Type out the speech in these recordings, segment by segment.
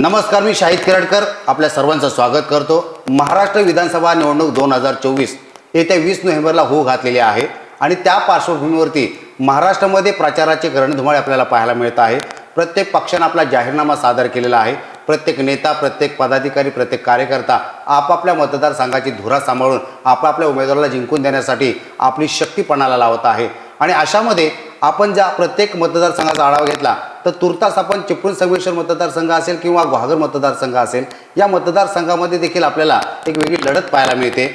नमस्कार मी शाहिद केरडकर. आपल्या सर्वांचं स्वागत करतो. महाराष्ट्र विधानसभा निवडणूक दोन हजार चोवीस येत्या वीस नोव्हेंबरला होऊ घातलेली आहे आणि त्या पार्श्वभूमीवरती महाराष्ट्रामध्ये प्रचाराचे रणधुमाळे आपल्याला पाहायला मिळत आहे. प्रत्येक पक्षानं आपला जाहीरनामा सादर केलेला आहे. प्रत्येक नेता प्रत्येक पदाधिकारी प्रत्येक कार्यकर्ता आपापल्या मतदारसंघाची धुरा सांभाळून आपापल्या उमेदवाराला जिंकून देण्यासाठी आपली शक्तीपणाला लावत आहे. आणि अशामध्ये आपण ज्या प्रत्येक मतदारसंघाचा आढावा घेतला तर तुर्तास आपण चिपळूण संगमेश्वर मतदारसंघ असेल किंवा ग्वागर मतदारसंघ असेल या मतदारसंघामध्ये देखील आपल्याला एक वेगळी लढत पाहायला मिळते.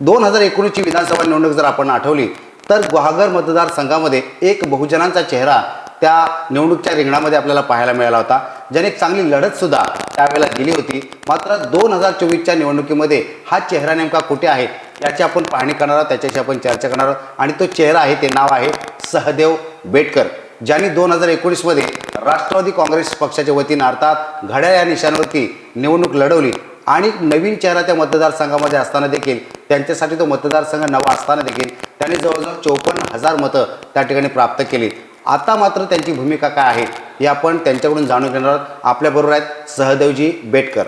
दोन हजार एकोणीसची विधानसभा निवडणूक जर आपण आठवली तर गुहागर मतदारसंघामध्ये एक बहुजनांचा चेहरा त्या निवडणूकच्या रिंगणामध्ये आपल्याला पाहायला मिळाला होता. ज्याने एक चांगली लढतसुद्धा त्यावेळेला दिली होती. मात्र दोन हजार चोवीसच्या निवडणुकीमध्ये हा चेहरा नेमका कुठे आहे याची आपण पाहणी करणार आहोत त्याच्याशी आपण चर्चा करणार आहोत. आणि तो चेहरा आहे ते नाव आहे सहदेव बेटकर. ज्यांनी दोन हजार एकोणीसमध्ये राष्ट्रवादी काँग्रेस पक्षाच्या वतीनं अर्थात घड्याळ या निशाणावरती निवडणूक लढवली आणि नवीन चेहरा त्या मतदारसंघामध्ये असताना देखील त्यांच्यासाठी तो मतदारसंघ नवा असताना देखील त्यांनी जवळजवळ चौपन्न हजार मतं त्या ठिकाणी प्राप्त केली. आता मात्र त्यांची भूमिका काय आहे हे आपण त्यांच्याकडून जाणून घेणार आहोत. आपल्याबरोबर आहेत सहदेवजी बेटकर.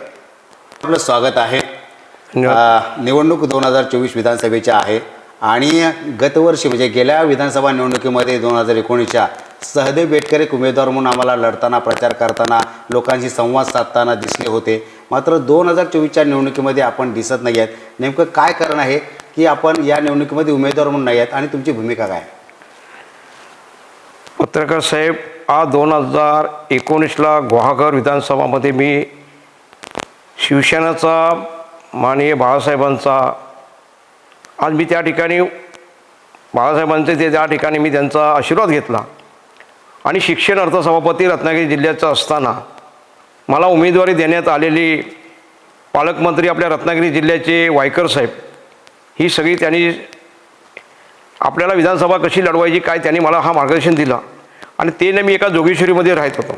आपलं स्वागत आहे. निवडणूक दोन हजार चोवीस विधानसभेच्या आहे. आणि गतवर्षी म्हणजे गेल्या विधानसभा निवडणुकीमध्ये दोन हजार एकोणीसच्या सहदेव बेटकर एक उमेदवार म्हणून आम्हाला लढताना प्रचार करताना लोकांशी संवाद साधताना दिसले होते. मात्र दोन हजार चोवीसच्या निवडणुकीमध्ये आपण दिसत नाही आहेत. नेमकं काय कारण आहे की आपण या निवडणुकीमध्ये उमेदवार म्हणून नाही आहेत आणि तुमची भूमिका काय पत्रकार साहेब आज दोन हजार एकोणीसला गुहागर विधानसभामध्ये मी शिवसेनेचा माननीय बाळासाहेबांचा आज मी त्या ठिकाणी बाळासाहेबांचे ते त्या ठिकाणी मी त्यांचा आशीर्वाद घेतला आणि शिक्षण अर्थसभापती रत्नागिरी जिल्ह्याचा असताना मला उमेदवारी देण्यात आलेली पालकमंत्री आपल्या रत्नागिरी जिल्ह्याचे वायकर साहेब ही सगळी त्यांनी आपल्याला विधानसभा कशी लढवायची काय त्यांनी मला हा मार्गदर्शन दिलं आणि ते न मी एका जोगेश्वरीमध्ये राहत होतो.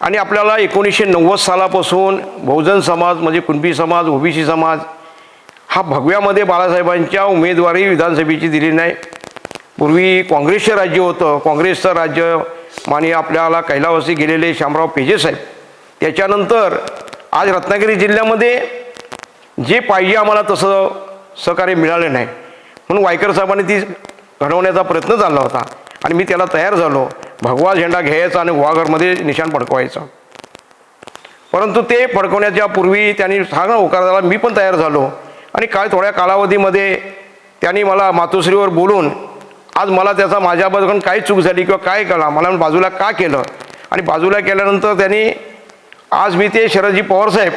आणि आपल्याला एकोणीसशे नव्वद सालापासून बहुजन समाज म्हणजे कुणबी समाज ओबीसी समाज हा भगव्यामध्ये बाळासाहेबांच्या उमेदवारी विधानसभेची दिली नाही. पूर्वी काँग्रेसचं राज्य होतं. काँग्रेसचं राज्य माने आपल्याला कैलावासी गेलेले शामराव पेजेसाहेब त्याच्यानंतर आज रत्नागिरी जिल्ह्यामध्ये जे पाहिजे आम्हाला तसं सहकार्य मिळालं नाही. म्हणून वायकर साहेबांनी ती घडवण्याचा प्रयत्न चालला होता. आणि मी त्याला तयार झालो. भगवा झेंडा घ्यायचा आणि गुहागरमध्ये निशाण फडकवायचं. परंतु ते फडकवण्याच्या पूर्वी त्यांनी सांगा होकार झाला. मी पण तयार झालो. आणि काय थोड्या कालावधीमध्ये त्यांनी मला मातोश्रीवर बोलून आज मला त्याचा माझ्याबद्दल काय चूक झाली किंवा काय कळा मला बाजूला का केलं? आणि बाजूला केल्यानंतर त्यांनी आज मी ते शरदजी पवारसाहेब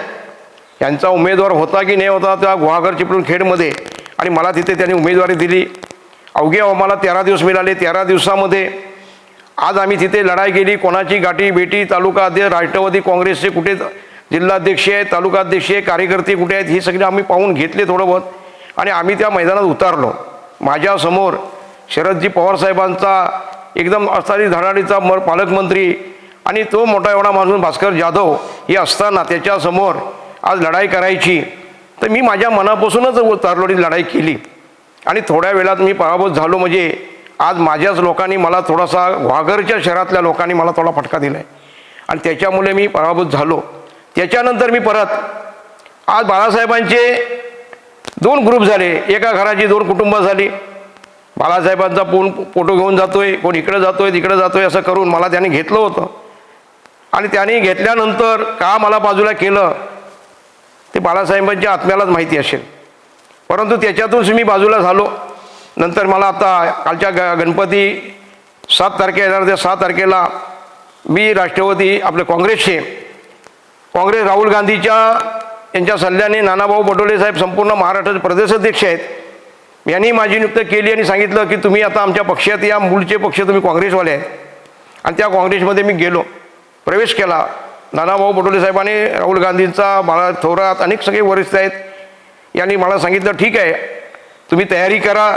यांचा उमेदवार होता की नाही होता त्या गुहागर चिपळूण खेडमध्ये आणि मला तिथे त्यांनी उमेदवारी दिली. अवघे आम्हाला तेरा दिवस मिळाले. तेरा दिवसामध्ये आज आम्ही तिथे लढाई केली. कोणाची गाठी बेटी तालुका अध्यक्ष राष्ट्रवादी काँग्रेसचे कुठे जिल्हाध्यक्ष आहे तालुकाध्यक्ष आहे कार्यकर्ते कुठे आहेत हे सगळे आम्ही पाहून घेतले थोडं बहुत आणि आम्ही त्या मैदानात उतारलो. माझ्यासमोर शरदजी पवारसाहेबांचा एकदम असारी धडाडीचा म पालकमंत्री आणि तो मोठा एवढा माणूस भास्कर जाधव हे असताना त्याच्यासमोर आज लढाई करायची. तर मी माझ्या मनापासूनच तारलोडी लढाई केली. आणि थोड्या वेळात मी पराभूत झालो म्हणजे आज माझ्याच लोकांनी मला थोडासा वाघरच्या शहरातल्या लोकांनी मला थोडा फटका दिला आहे आणि त्याच्यामुळे मी पराभूत झालो. त्याच्यानंतर मी परत आज बाळासाहेबांचे दोन ग्रुप झाले. एका घराची दोन कुटुंब झाली. बाळासाहेबांचा फोन फोटो घेऊन जातोय कोण इकडे जातोय तिकडे जातोय असं करून मला त्याने घेतलं होतं. आणि त्यांनी घेतल्यानंतर का मला बाजूला केलं ते बाळासाहेबांच्या आत्म्यालाच माहिती असेल. परंतु त्याच्यातूनच मी बाजूला झालो. नंतर मला आता कालच्या ग गणपती सात तारखेला येणार त्या सात तारखेला मी राष्ट्रवादी आपले काँग्रेसचे काँग्रेस राहुल गांधीच्या यांच्या सल्ल्याने नानाभाऊ पटोले साहेब संपूर्ण महाराष्ट्राचे प्रदेशाध्यक्ष आहेत. यांनी माझी नियुक्त केली आणि सांगितलं की तुम्ही आता आमच्या पक्षात या मूळचे पक्ष तुम्ही काँग्रेसवाले आहेत. आणि त्या काँग्रेसमध्ये मी गेलो प्रवेश केला. नानाभाऊ पटोले साहेबांनी राहुल गांधींचा बाळा थोरात अनेक सगळे वरिष्ठ आहेत. यांनी मला सांगितलं ठीक आहे तुम्ही तयारी करा.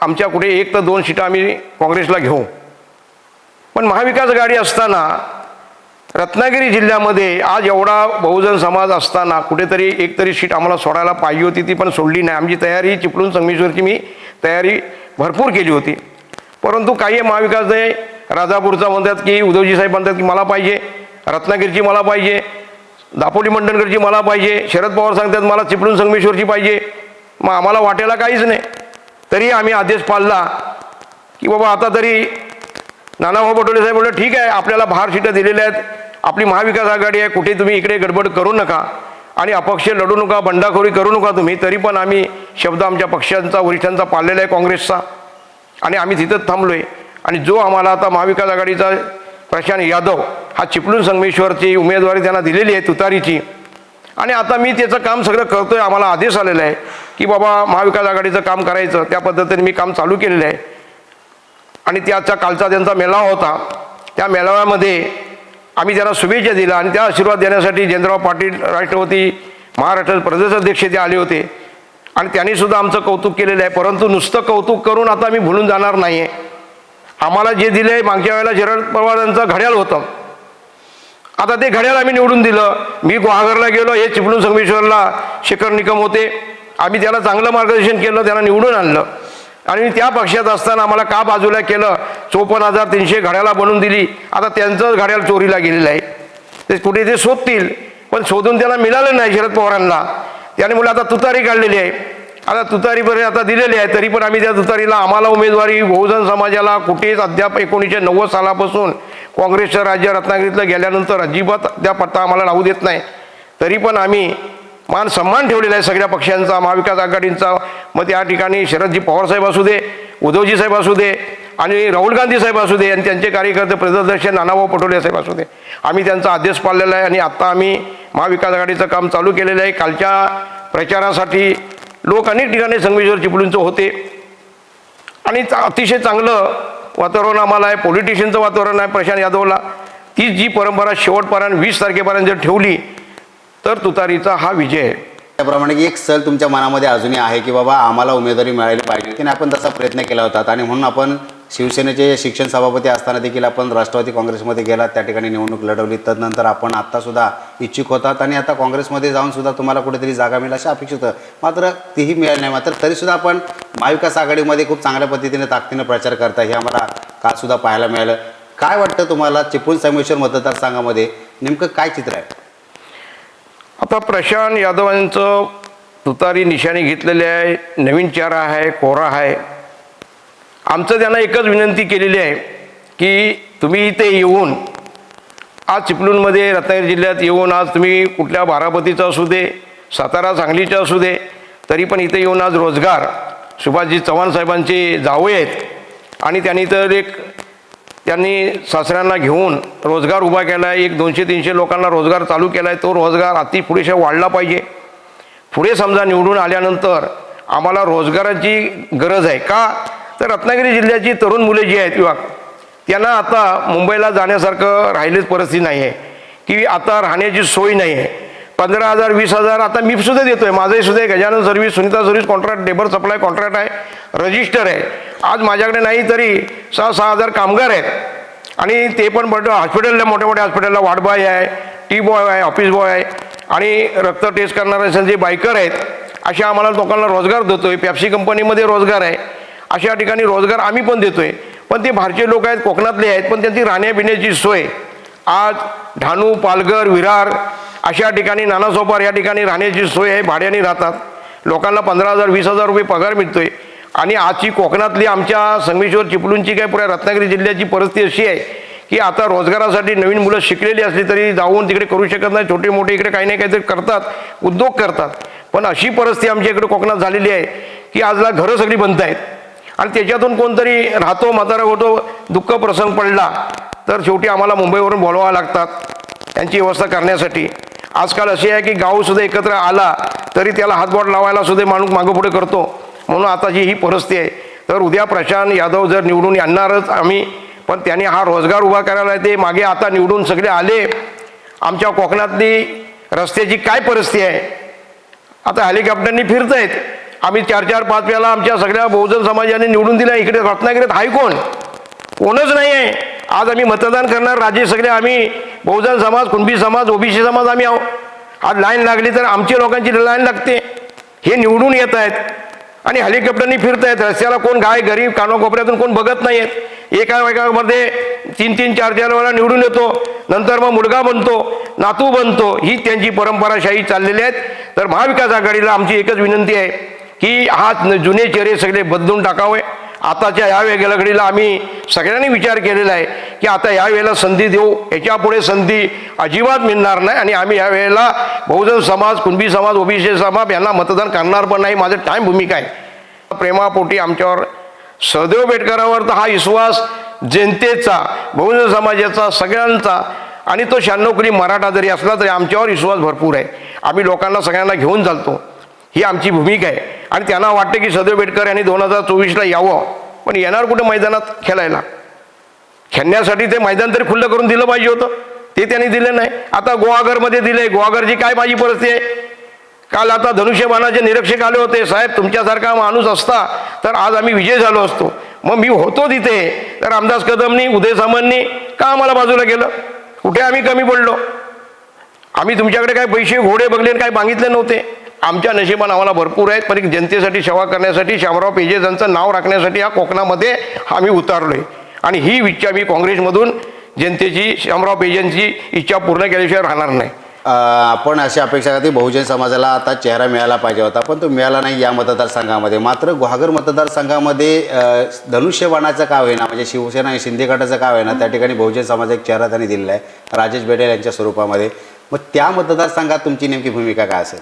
आमच्या कुठे एक तर दोन सीटं आम्ही काँग्रेसला घेऊ. पण महाविकास गाडी असताना रत्नागिरी जिल्ह्यामध्ये आज एवढा बहुजन समाज असताना कुठेतरी एकतरी सीट आम्हाला सोडायला पाहिजे होती ती पण सोडली नाही. आमची तयारी चिपळूण संगमेश्वरची मी तयारी भरपूर केली होती. परंतु काही महाविकास राजापूरचा म्हणतात की उद्धवजी साहेब म्हणतात की मला पाहिजे. रत्नागिरीची मला पाहिजे. दापोली मंडणगडची मला पाहिजे. शरद पवार सांगतात मला चिपळूण संगमेश्वरची पाहिजे. मग आम्हाला वाटेला काहीच नाही. तरी आम्ही आदेश पाळला की बाबा आता तरी नानाभाऊ पटोले साहेब बोलले ठीक आहे आपल्याला बाहेर सीटं दिलेल्या आहेत. आपली महाविकास आघाडी आहे कुठे तुम्ही इकडे गडबड करू नका आणि अपक्ष लढू नका बंडाखोरी करू नका तुम्ही तरी पण आम्ही शब्द आमच्या पक्षांचा वरिष्ठांचा पाळलेला आहे काँग्रेसचा. आणि आम्ही तिथंच थांबलो आहे आणि जो आम्हाला आता महाविकास आघाडीचा प्रशांत यादव हा चिपळूण संगमेश्वरची उमेदवारी त्यांना दिलेली आहे तुतारीची. आणि आता मी त्याचं काम सगळं करतोय आम्हाला आदेश आलेला आहे की बाबा महाविकास आघाडीचं काम करायचं त्या पद्धतीने मी काम चालू केलेलं आहे. आणि त्याचा कालचा त्यांचा मेळावा होता. त्या मेळाव्यामध्ये आम्ही त्यांना शुभेच्छा दिल्या आणि त्या आशीर्वाद देण्यासाठी जयंतराव पाटील राष्ट्रपती महाराष्ट्र प्रदेशाध्यक्ष ते आले होते. आणि त्यांनी सुद्धा आमचं कौतुक केलेलं आहे. परंतु नुसतं कौतुक करून आता आम्ही भुलून जाणार नाही आहे आम्हाला जे दिलं आहे मागच्या वेळेला शरद पवारांचं घड्याळ होतं. आता ते घड्याळ आम्ही निवडून दिलं. मी गुहागरला गेलो हे चिपळूण संगमेश्वरला शेखर निकम होते. आम्ही त्याला चांगलं मार्गदर्शन केलं त्यांना निवडून आणलं. आणि त्या पक्षात असताना आम्हाला का बाजूला केलं? चोपन्न हजार तीनशे घड्याला बनवून दिली. आता त्यांचं घड्याळ चोरीला गेलेलं आहे. ते कुठे ते शोधतील. पण शोधून त्याला मिळालं नाही शरद पवारांना. त्याने मुलं आता तुतारी काढलेली आहे. आता तुतारी आता दिलेली आहे. तरी पण आम्ही त्या तुतारीला आम्हाला उमेदवारी बहुजन समाजाला कुठेच अद्याप एकोणीसशे नव्वद सालापासून काँग्रेसच्या राज्य रत्नागिरीतलं गेल्यानंतर अजिबात त्या पत्ता आम्हाला लावू देत नाही. तरी पण आम्ही मान सन्मान ठेवलेला आहे सगळ्या पक्षांचा महाविकास आघाडींचा. मग त्या ठिकाणी शरदजी पवार साहेब असू दे उद्धवजी साहेब असू दे आणि राहुल गांधी साहेब असू दे आणि त्यांचे कार्यकर्ते प्रदर्शन नानाभाऊ पटोले साहेब असू दे. आम्ही त्यांचा आदेश पाळलेला आहे आणि आत्ता आम्ही महाविकास आघाडीचं काम चालू केलेलं आहे. कालच्या प्रचारासाठी लोक अनेक ठिकाणी संगमेश्वर चिपळूणचं होते. आणि अतिशय चांगलं वातावरण आम्हाला आहे. पॉलिटिशियनचं वातावरण आहे प्रशांत यादवला. तीच जी परंपरा शेवटपर्यंत वीस तारखेपर्यंत जर ठेवली तर तुतारीचा हा विजय. आहे त्याप्रमाणे एक सल तुमच्या मनामध्ये अजूनही आहे की बाबा आम्हाला उमेदवारी मिळाली पाहिजे की आपण तसा प्रयत्न केला होता. आणि म्हणून आपण शिवसेनेचे शिक्षण सभापती असताना देखील आपण राष्ट्रवादी काँग्रेसमध्ये गेलात त्या ठिकाणी निवडणूक लढवली. तदनंतर आपण आत्तासुद्धा इच्छुक होतात आणि आता काँग्रेसमध्ये जाऊन सुद्धा तुम्हाला कुठेतरी जागा मिळेल अशी अपेक्षित होतं. मात्र तीही मिळाली नाही. मात्र तरीसुद्धा आपण महाविकास आघाडीमध्ये खूप चांगल्या पद्धतीने ताकदीनं प्रचार करता हे आम्हाला कालसुद्धा पाहायला मिळालं. काय वाटतं तुम्हाला चिपळूण संगमेश्वर मतदारसंघामध्ये? नेमकं काय चित्र आहे? आता प्रशांत यादव यांचं तुतारी निशाणी घेतलेली आहे नवीन चारा आहे कोरा आहे. आमचं त्यांना एकच विनंती केलेली आहे की तुम्ही इथे येऊन आज चिपळूणमध्ये रत्नागिरी जिल्ह्यात येऊन आज तुम्ही कुठल्या बारामतीचं असू दे सातारा सांगलीचं असू दे तरी पण इथे येऊन आज रोजगार सुभाषजी चव्हाण साहेबांचे जावई आहेत. आणि त्यांनी तर एक त्यांनी सासऱ्यांना घेऊन रोजगार उभा केला आहे एक दोनशे तीनशे लोकांना रोजगार चालू केला आहे तो रोजगार अति पुरेशा वाढला पाहिजे. पुढे समजा निवडून आल्यानंतर आम्हाला रोजगाराची गरज आहे का? तर रत्नागिरी जिल्ह्याची तरुण मुले जी आहेत किंवा त्यांना आता मुंबईला जाण्यासारखं राहिलेच परिस्थिती नाही आहे की आता राहण्याची सोय नाही आहे पंधरा हजार वीस हजार आता मी सुद्धा देतोय माझंही सुद्धा Gajanan service Sunita service contract labour supply contract आहे रजिस्टर आहे. आज माझ्याकडे नाही तरी सहा सहा हजार कामगार आहेत. आणि ते पण बट हॉस्पिटलला मोठ्या मोठ्या हॉस्पिटलला वार्ड बॉय आहे टी बॉय आहे ऑफिस बॉय आहे. आणि रक्त टेस्ट करणारे जे बायकर आहेत. अशा आम्हाला लोकांना रोजगार देतोय पॅप्सी कंपनीमध्ये रोजगार आहे. अशा ठिकाणी रोजगार आम्ही पण देतोय. पण ते भारतीय लोक आहेत कोकणातले आहेत पण त्यांची राहण्यापिण्याची सोय. आज ढाणू पालघर विरार अशा ठिकाणी नानासोपार या ठिकाणी राहण्याची सोय हे भाड्याने राहतात. लोकांना पंधरा हजार वीस हजार रुपये पगार मिळतोय. आणि आजची कोकणातली आमच्या संगमेश्वर चिपळूणची काय पुऱ्या रत्नागिरी जिल्ह्याची परिस्थिती अशी आहे की आता रोजगारासाठी नवीन मुलं शिकलेली असली तरी जाऊन तिकडे करू शकत नाही. छोटे मोठे इकडे काही नाही काहीतरी करतात उद्योग करतात. पण अशी परिस्थिती आमच्या इकडे कोकणात झालेली आहे की आजला घरं सगळी बनत आहेत. आणि त्याच्यातून कोणतरी राहतो म्हातारा होतो दुःख प्रसंग पडला तर शेवटी आम्हाला मुंबईवरून बोलवावं लागतात. त्यांची व्यवस्था करण्यासाठी. आजकाल अशी आहे की गावसुद्धा एकत्र आला तरी त्याला हातबोट लावायला सुद्धा माणूस मागंपुढे करतो. म्हणून आताची ही परिस्थिती आहे तर उद्या प्रशांत यादव जर निवडून आणणारच आम्ही पण त्यांनी हा रोजगार उभा करायला ते मागे आता निवडून सगळे आले. आमच्या कोकणातली रस्त्याची काय परिस्थिती आहे? आता हेलिकॉप्टरनी फिरत आहेत आम्ही चार चार पाच वेळा आमच्या सगळ्या बहुजन समाजाने निवडून दिल्या इकडे रत्नागिरीत हाय कोण कोणच नाही आहे आज आम्ही मतदान करणार राजे सगळे आम्ही बहुजन समाज कुणबी समाज ओबीसी समाज आम्ही आहो आज लाईन लागली तर आमच्या लोकांची लाईन लागते. हे निवडून येत आहेत आणि हेलिकॉप्टरनी फिरत आहेत रस्त्याला कोण गाय गरीब कानाकोपऱ्यातून कोण बघत नाही आहेत एका वेगामध्ये तीन तीन चार चार वेळा निवडून येतो. नंतर मग मुलगा बनतो नातू बनतो. ही त्यांची परंपराशाही चाललेली आहेत. तर महाविकास आघाडीला आमची एकच विनंती आहे की हा जुने चेहरे सगळे बदलून टाकावे. आताच्या या वेगळ्या घडीला आम्ही सगळ्यांनी विचार केलेला आहे की आता या वेळेला संधी देऊ याच्यापुढे संधी अजिबात मिळणार नाही आणि आम्ही या वेळेला बहुजन समाज कुणबी समाज ओबीसी समाज यांना मतदान करणार पण नाही. माझं टाईम भूमिका आहे. प्रेमापोटी आमच्यावर सदैव बेटकरांवर तर हा विश्वास जनतेचा बहुजन समाजाचा सगळ्यांचा आणि तो शहाण्णव मराठा जरी असला तरी आमच्यावर विश्वास भरपूर आहे. आम्ही लोकांना सगळ्यांना घेऊन चालतो. ही आमची भूमिका आहे. आणि त्यांना वाटतं की सदैव बेटकर यांनी दोन हजार चोवीसला यावं. पण येणार कुठं मैदानात खेळायला? खेळण्यासाठी ते मैदान तरी खुल्लं करून दिलं पाहिजे होतं. ते त्यांनी दिलं नाही. आता गोवाघरमध्ये दिले गोवाघरची काय माझी परिस्थिती आहे? काल आता धनुष्यबाणाचे निरीक्षक आले होते. साहेब तुमच्यासारखा माणूस असता तर आज आम्ही विजय झालो असतो. मग मी होतो तिथे. तर रामदास कदमनी उदय सामंतनी का आम्हाला बाजूला गेलं कुठे आम्ही कमी पडलो? आम्ही तुमच्याकडे काय पैसे घोडे बघले आणि काय मागितले नव्हते? आमच्या नशिबानं आम्हाला भरपूर आहेत पण एक जनतेसाठी सेवा करण्यासाठी शामराव पेजेस यांचं नाव राखण्यासाठी या कोकणामध्ये आम्ही उतारलोय. आणि ही इच्छा मी काँग्रेसमधून जनतेची शामराव पेजेंची इच्छा पूर्ण केल्याशिवाय राहणार नाही. आपण अशी अपेक्षा करते बहुजन समाजाला आता चेहरा मिळाला पाहिजे होता पण तो मिळाला नाही या मतदारसंघामध्ये. मात्र गुहागर मतदारसंघामध्ये धनुष्यवाणाचं धनुष्यबाणाचं का होईना म्हणजे शिवसेना आणि शिंदे गटाचं का होईना त्या ठिकाणी बहुजन समाज एक चेहरा त्यांनी दिलेला आहे राजेश बेडेल यांच्या स्वरूपामध्ये. मग त्या मतदारसंघात तुमची नेमकी भूमिका काय असेल?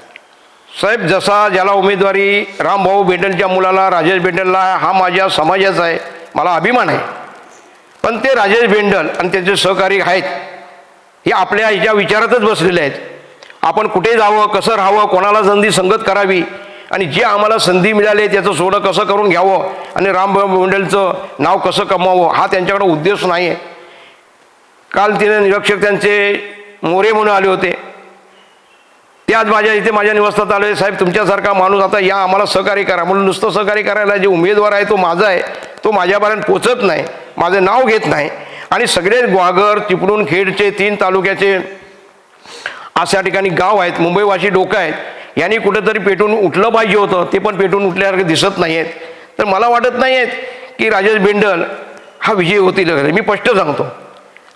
साहेब जसा ज्याला उमेदवारी रामभाऊ बेंडलच्या मुलाला राजेश बेंडलला हा माझ्या समाजाचा आहे मला अभिमान आहे. पण ते राजेश बेंडल आणि त्याचे सहकारी आहेत हे आपल्या ह्याच्या विचारातच बसलेले आहेत. आपण कुठे जावं कसं राहावं कोणाला संधी संगत करावी आणि जे आम्हाला संधी मिळाली त्याचं सोडं कसं करून घ्यावं आणि रामभाऊ बेंडलचं नाव कसं कमवावं हा त्यांच्याकडे उद्देश नाही आहे काल तिने निरीक्षक त्यांचे मोरे म्हणून आले होते. ते आज माझ्या इथे माझ्या निवासस्थात आले साहेब तुमच्यासारखा माणूस आता या आम्हाला सहकार्य करा. म्हणून नुसतं सहकार्य करायला जे उमेदवार आहे तो माझा आहे. तो माझ्यापर्यंत पोचत नाही. माझं नाव घेत नाही. आणि सगळे ग्वागर चिपळूण खेडचे तीन तालुक्याचे अशा ठिकाणी गाव आहेत. मुंबईवासी डोकं आहेत. यांनी कुठेतरी पेटून उठलं पाहिजे होतं. ते पण पेटून उठल्यासारखे दिसत नाही आहेत तर मला वाटत नाही आहेत की राजेश बेंडल हा विजय होतील मी स्पष्ट सांगतो.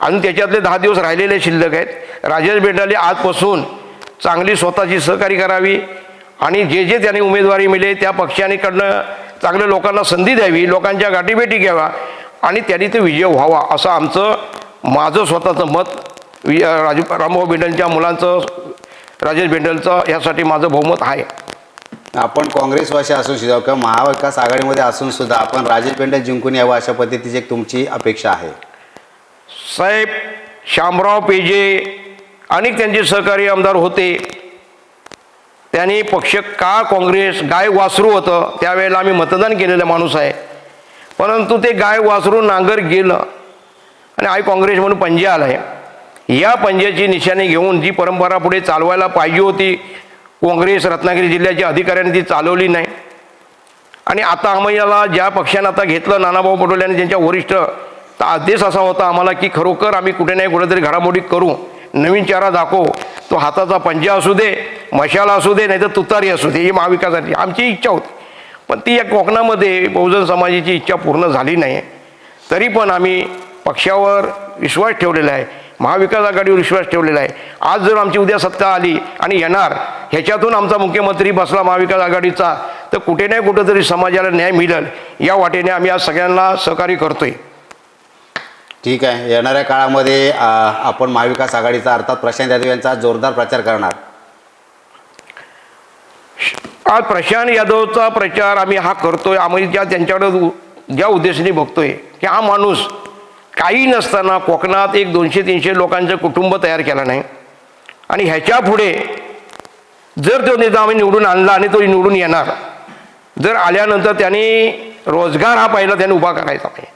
अजून त्याच्यातले दहा दिवस राहिलेले शिल्लक आहेत. राजेश बेंडलने आजपासून चांगली स्वतःची सहकारी करावी आणि जे जे त्यांनी उमेदवारी मिळेल त्या पक्षांकडनं चांगल्या लोकांना संधी द्यावी लोकांच्या गाठीभेटी घ्यावा आणि त्यांनी ते विजय व्हावा असं आमचं माझं स्वतःचं मत. वि राजू रामभाऊ बेंडलच्या मुलांचं राजेश बेंडलचं यासाठी माझं बहुमत आहे. आपण काँग्रेसवासी असून सुद्धा किंवा महाविकास आघाडीमध्ये असून सुद्धा आपण राजेश बेंडल जिंकून यावं अशा पद्धतीची एक तुमची अपेक्षा आहे. साहेब शामराव पेजे अनेक त्यांचे सहकारी आमदार होते. त्यांनी पक्ष का काँग्रेस गाय वासरू होतं त्यावेळेला आम्ही मतदान केलेलं माणूस आहे. परंतु ते गाय वासरू नांगर गेलं आणि आई काँग्रेस म्हणून पंजे आला आहे या पंजाची निशाणी घेऊन जी परंपरा पुढे चालवायला पाहिजे होती काँग्रेस रत्नागिरी जिल्ह्याच्या अधिकाऱ्यांनी ती चालवली नाही. आणि आता आम्हाला ज्या पक्षानं आता घेतलं नानाभाऊ पटोले आणि त्यांच्या वरिष्ठ तर आदेश असा होता आम्हाला की खरोखर आम्ही कुठे नाही कुठेतरी घडामोडी करू. नवीन चेहरा दाखव. तो हाताचा पंजा असू दे मशाला असू दे नाही तर तुतारी असू दे ही महाविकासाची आमची इच्छा होती. पण ती या कोकणामध्ये बहुजन समाजाची इच्छा पूर्ण झाली नाही. तरी पण आम्ही पक्षावर विश्वास ठेवलेला आहे. महाविकास आघाडीवर विश्वास ठेवलेला आहे. आज जर आमची उद्या सत्ता आली आणि येणार ह्याच्यातून आमचा मुख्यमंत्री बसला महाविकास आघाडीचा तर कुठे नाही कुठंतरी समाजाला न्याय मिळेल. या वाटेने आम्ही आज सगळ्यांना सहकार्य करतोय. ठीक आहे. येणाऱ्या काळामध्ये आपण महाविकास आघाडीचा अर्थात प्रशांत यादव यांचा जोरदार प्रचार करणार. आज प्रशांत यादवचा प्रचार आम्ही हा करतोय. आम्ही ज्या त्यांच्याकडे उ- ज्या उद्देशाने बघतोय की हा माणूस काही नसताना कोकणात एक दोनशे तीनशे लोकांचं कुटुंब तयार केलं नाही. आणि ह्याच्या पुढे जर तो नेता आम्ही निवडून आणला आणि तो निवडून येणार जर आल्यानंतर त्याने रोजगार हा पहिला त्याने उभा करायचा पाहिजे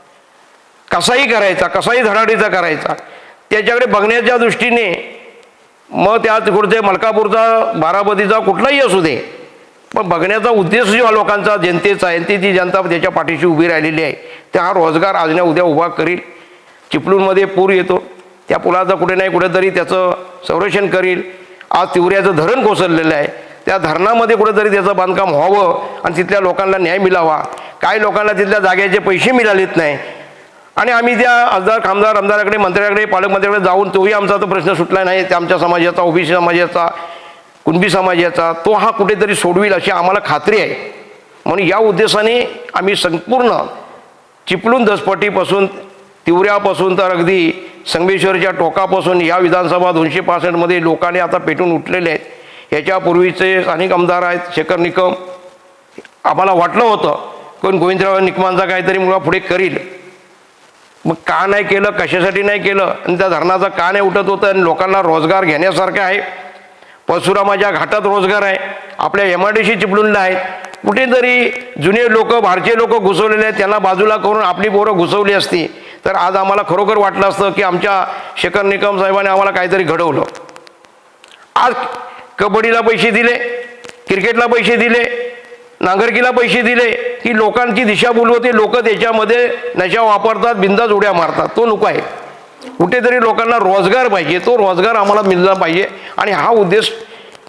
कसाही करायचा कसाही धडाडीचा करायचा. त्याच्याकडे बघण्याच्या दृष्टीने मग त्यात कुठे मलकापूरचा बारामतीचा कुठलाही असू दे पण बघण्याचा उद्देश जो लोकांचा जनतेचा आहे ती जी जनता त्याच्या पाठीशी उभी राहिलेली आहे त्या हा रोजगार आज ना उद्या उभा करील. चिपळूणमध्ये पूर येतो त्या पुलाचं कुठे नाही कुठेतरी त्याचं संरक्षण करील. आज तिवऱ्याचं धरण कोसळलेलं आहे त्या धरणामध्ये कुठेतरी त्याचं बांधकाम व्हावं आणि तिथल्या लोकांना न्याय मिळावा. काही लोकांना तिथल्या जागेचे पैसे मिळालेत नाही आणि आम्ही त्या आमदार खामदार आमदाराकडे मंत्र्याकडे पालकमंत्र्याकडे जाऊन तोही आमचा तो प्रश्न सुटला नाही. त्या आमच्या समाजाचा ओबीसी समाजाचा कुणबी समाजाचा तो हा कुठेतरी सोडविल अशी आम्हाला खात्री आहे. म्हणून या उद्देशाने आम्ही संपूर्ण चिपळूण दसपट्टीपासून तिवऱ्यापासून तर अगदी संगमेश्वरच्या टोकापासून या विधानसभा दोनशे पासष्टमध्ये लोकांनी आता पेटून उठलेले आहेत. याच्यापूर्वीचे अनेक आमदार आहेत शेखर निकम. आम्हाला वाटलं होतं कोण गोविंदराव निकमांचा काहीतरी मुला पुढे करील. मग का नाही केलं कशासाठी नाही केलं? आणि त्या धरणाचं का नाही उठत होतं? आणि लोकांना रोजगार घेण्यासारखं आहे. परशुरामाच्या घाटात रोजगार आहे. आपल्या एम आय डी सी चिपळूणला आहेत कुठेतरी जुने लोक भारतीय लोक घुसवलेले आहेत. त्यांना बाजूला करून आपली पोरं घुसवली असती. तर आज आम्हाला खरोखर वाटलं असतं की आमच्या शेखर निकम साहेबांनी आम्हाला काहीतरी घडवलं. आज कबड्डीला पैसे दिले क्रिकेटला पैसे दिले नांगरकीला पैसे दिले की लोकांची दिशाभूल होते लोक त्याच्यामध्ये नशा वापरतात बिंदाज उड्या मारतात. तो नको आहे. कुठेतरी लोकांना रोजगार पाहिजे तो रोजगार आम्हाला मिळला पाहिजे. आणि हा उद्देश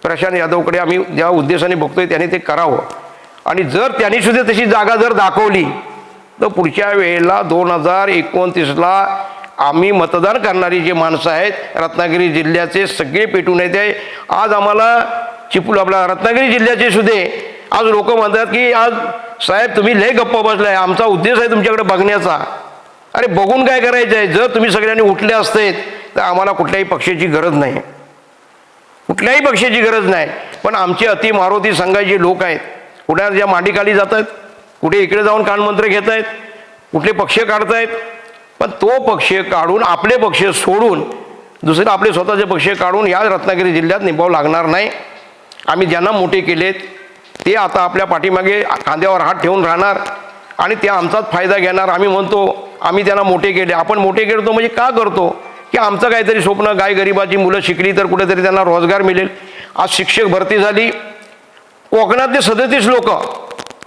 प्रशांत यादवकडे आम्ही ज्या उद्देशाने बघतोय त्याने ते करावं. आणि जर त्यांनी सुद्धा तशी जागा जर दाखवली तर पुढच्या वेळेला दोन हजार एकोणतीसला आम्ही मतदान करणारी जे माणसं आहेत रत्नागिरी जिल्ह्याचे सगळे पेटून येते. आज आम्हाला चिपळू आपला रत्नागिरी जिल्ह्याचे सुद्धा आज लोक म्हणतात की आज साहेब तुम्ही लय गप्प बसलाय आमचा उद्देश आहे तुमच्याकडे बघण्याचा. अरे बघून काय करायचं आहे? जर तुम्ही सगळ्यांनी उठले असते तर आम्हाला कुठल्याही पक्षाची गरज नाही. कुठल्याही पक्षाची गरज नाही. पण आमचे अति मारुती संघाचे लोक आहेत कुठल्या ज्या मांडीखाली जात आहेत कुठे इकडे जाऊन कानमंत्र घेत आहेत कुठले पक्ष काढतायत पण तो पक्ष काढून आपले पक्ष सोडून दुसरे आपले स्वतःचे पक्ष काढून या रत्नागिरी जिल्ह्यात निभाव लागणार नाही. आम्ही ज्यांना मोठे केलेत ते आता आपल्या पाठीमागे खांद्यावर हात ठेवून राहणार आणि ते आमचाच फायदा घेणार. आम्ही म्हणतो आम्ही त्यांना मोठे केले. आपण मोठे करतो म्हणजे का करतो? की आमचं काहीतरी स्वप्न गाय गरिबाची मुलं शिकली तर कुठेतरी त्यांना रोजगार मिळेल. आज शिक्षक भरती झाली. कोकणातले सदतीस लोक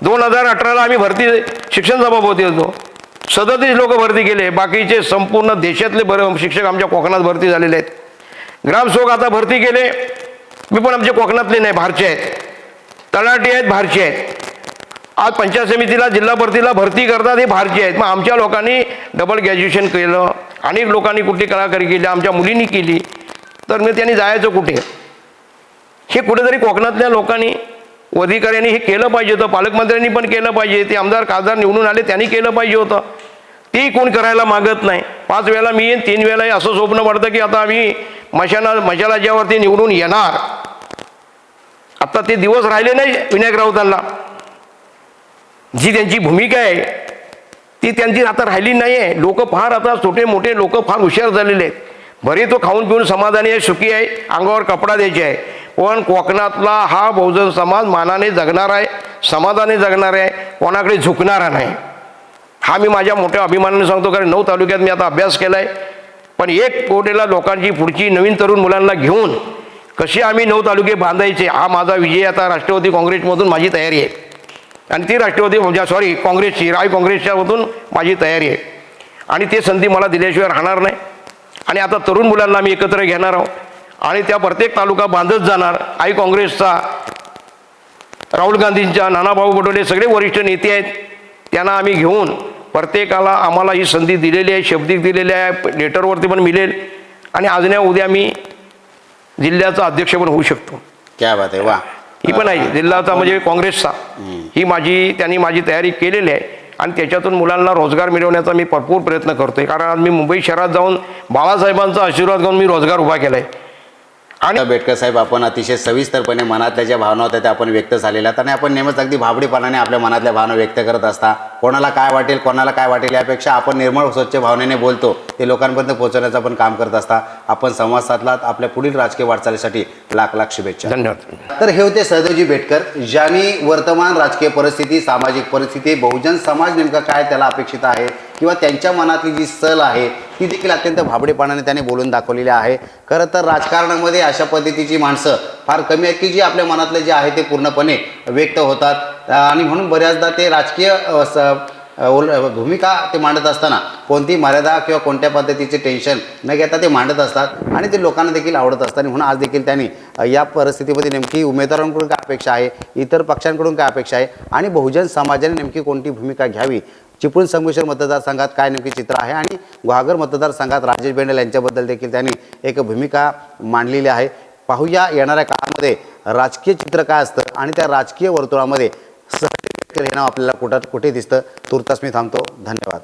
दोन हजार अठराला आम्ही भरती शिक्षण सभापती होतो. सदतीस लोक भरती केले. बाकीचे संपूर्ण देशातले बरं शिक्षक आमच्या कोकणात भरती झालेले आहेत. ग्रामसेवक आता भरती केले. मी पण आमच्या कोकणातले नाही बाहेरचे आहेत. तलाठी आहेत भारचे आहेत. आज पंचायत समितीला जिल्हा भरतीला भरती करतात हे भारचे आहेत. मग आमच्या लोकांनी डबल ग्रॅज्युएशन केलं. अनेक लोकांनी कुठली कलाकारी केली आमच्या मुलींनी केली. तर मग त्यांनी जायचं कुठे? हे कुठेतरी कोकणातल्या लोकांनी अधिकाऱ्यांनी हे केलं पाहिजे होतं. पालकमंत्र्यांनी पण केलं पाहिजे. ते आमदार खासदार निवडून आले त्यांनी केलं पाहिजे होतं. तेही कोण करायला मागत नाही. पाच वेळेला मी येईन तीन वेळेला असं स्वप्न वाटतं की आता आम्ही मशाना मशालाच्यावरती निवडून येणार. आता ते दिवस राहिले नाही विनायक राऊतांना जी त्यांची भूमिका आहे ती त्यांची आता राहिली नाही आहे लोक फार आता छोटे मोठे लोक फार हुशार झालेले आहेत. भरी तो खाऊन पिऊन समाधानी आहे सुखी आहे अंगावर कपडा द्यायचे आहे. पण कोकणातला हा बहुजन समाज मानाने जगणार आहे समाधाने जगणार आहे कोणाकडे झुकणारा नाही. हा मी माझ्या मोठ्या अभिमानाने सांगतो कारण नऊ तालुक्यात मी आता अभ्यास केला आहे पण एक कोटेला लोकांची पुढची नवीन तरुण मुलांना घेऊन कसे आम्ही नऊ तालुके बांधायचे हा माझा विजय आता राष्ट्रवादी काँग्रेसमधून माझी तयारी आहे. आणि ती राष्ट्रवादी म्हणजे सॉरी काँग्रेसची राय काँग्रेसच्यामधून माझी तयारी आहे. आणि ते संधी मला दिल्याशिवाय राहणार नाही. आणि आता तरुण मुलांना आम्ही एकत्र घेणार आहोत. आणि त्या प्रत्येक तालुका बांधत जाणार आई काँग्रेसचा राहुल गांधींच्या नानाभाऊ पटोले सगळे वरिष्ठ नेते आहेत. त्यांना आम्ही घेऊन प्रत्येकाला आम्हाला ही संधी दिलेली आहे शब्दिक दिलेली आहे लेटरवरती पण मिळेल. आणि आज उद्या मी जिल्ह्याचा अध्यक्ष पण होऊ शकतो. क्या बात आहे वा. ही पण आहे जिल्ह्याचा म्हणजे काँग्रेसचा. ही माझी त्यांनी माझी तयारी केलेली आहे आणि त्याच्यातून मुलांना रोजगार मिळवण्याचा मी भरपूर प्रयत्न करतोय. कारण आज मी मुंबई शहरात जाऊन बाळासाहेबांचा आशीर्वाद घेऊन मी रोजगार उभा केला आहे आणि आता बेटकर साहेब आपण अतिशय सविस्तरपणे मनातल्या ज्या भावना होत्या त्या आपण व्यक्त झालेल्या आहेत. आणि आपण नेहमीच अगदी भाबडीपणाने आपल्या मनातल्या भावना व्यक्त करत असता. कोणाला काय वाटेल कोणाला काय वाटेल यापेक्षा आपण निर्मळ स्वच्छ भावनेने बोलतो. ते लोकांपर्यंत पोहोचवण्याचं पण काम करत असता. आपण संवाद साधलात. आपल्या पुढील राजकीय वाटचालीसाठी लाख लाख शुभेच्छा. धन्यवाद. तर हे होते सहदेवजी बेटकर ज्यांनी वर्तमान राजकीय परिस्थिती सामाजिक परिस्थिती बहुजन समाज नेमका काय त्याला अपेक्षित आहे किंवा त्यांच्या मनातली जी सल आहे ती देखील अत्यंत भाबडेपणाने त्याने बोलून दाखवलेली आहे. खरं तर राजकारणामध्ये अशा पद्धतीची माणसं फार कमी आहेत की जी आपल्या मनातले जे आहे ते पूर्णपणे व्यक्त होतात. आणि म्हणून बऱ्याचदा ते राजकीय स भूमिका ते मांडत असताना कोणती मर्यादा किंवा कोणत्या पद्धतीचे टेन्शन न घेता ते मांडत असतात आणि ते लोकांना देखील आवडत असतात. आणि म्हणून आज देखील त्यांनी या परिस्थितीमध्ये नेमकी उमेदवारांकडून काय अपेक्षा आहे इतर पक्षांकडून काय अपेक्षा आहे आणि बहुजन समाजाने नेमकी कोणती भूमिका घ्यावी चिपळूण संगमेश्वर मतदारसंघात काय नेमकी चित्र आहे आणि गुहागर मतदारसंघात राजेश बेंडल यांच्याबद्दल देखील त्यांनी एक भूमिका मांडलेली आहे. पाहूया येणाऱ्या काळामध्ये राजकीय चित्र काय असतं आणि त्या राजकीय वर्तुळामध्ये सहकारी हे नाव आपल्याला कुठं कुठे दिसतं? तुर्तास मी थांबतो. धन्यवाद.